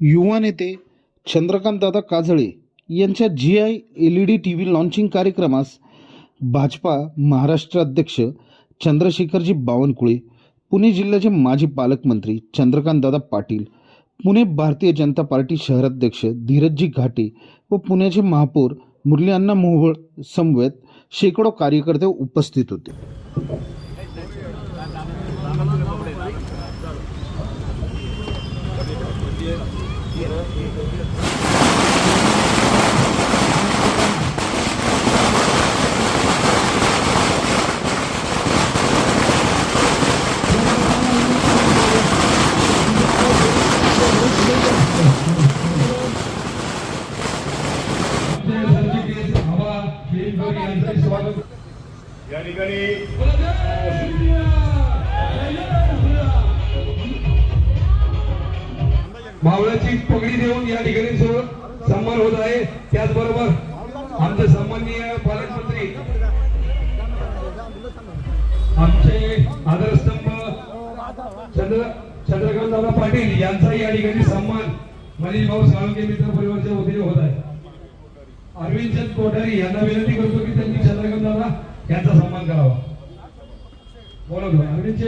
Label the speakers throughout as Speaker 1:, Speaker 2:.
Speaker 1: युवा नेते चंद्रकांतदादा काजळे यांच्या G I L E D T V launching कार्यक्रमास भाजपा महाराष्ट्र अध्यक्ष चंद्रशेखरजी बावनकुळे पुणे जिल्ह्याचे माजी पालकमंत्री चंद्रकांतदादा पाटील पुणे भारतीय जनता पार्टी शहराध्यक्ष धीरजजी घाटे व पुण्याचे महापौर मुरली अण्णा मोहोळ समवेत शेकडो कार्यकर्ते उपस्थित होते.
Speaker 2: या ठिकाणी
Speaker 3: मावळ्याची पगडी देऊन या ठिकाणी सन्मान होत आहे. त्याचबरोबर आमचे सन्माननीय पालकमंत्री आमचे आदरस्तंभ चंद्र चंद्रकांत दादा पाटील यांचाही या ठिकाणी सन्मान. मनीष भाऊ साळुंके मित्र परिवारच्या वतीने होत आहे. अरविंद चंद कोठारी यांना विनंती करतो की त्यांनी चंद्रकांत दादा यांचा सन्मान करावा. बोलतो अरविंद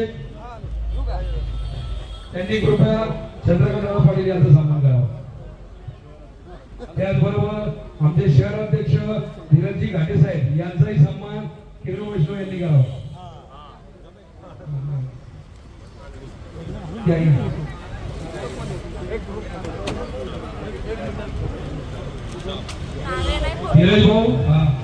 Speaker 3: त्यांनी कृपया चंद्रकांतराव पाटील यांचा सन्मान करावा. त्याचबरोबर आमचे शहराध्यक्ष धीरजी घाटे साहेब यांचाही सन्मान किरण वैष्णव यांनी करावा. या, या. धीरज भाऊ हा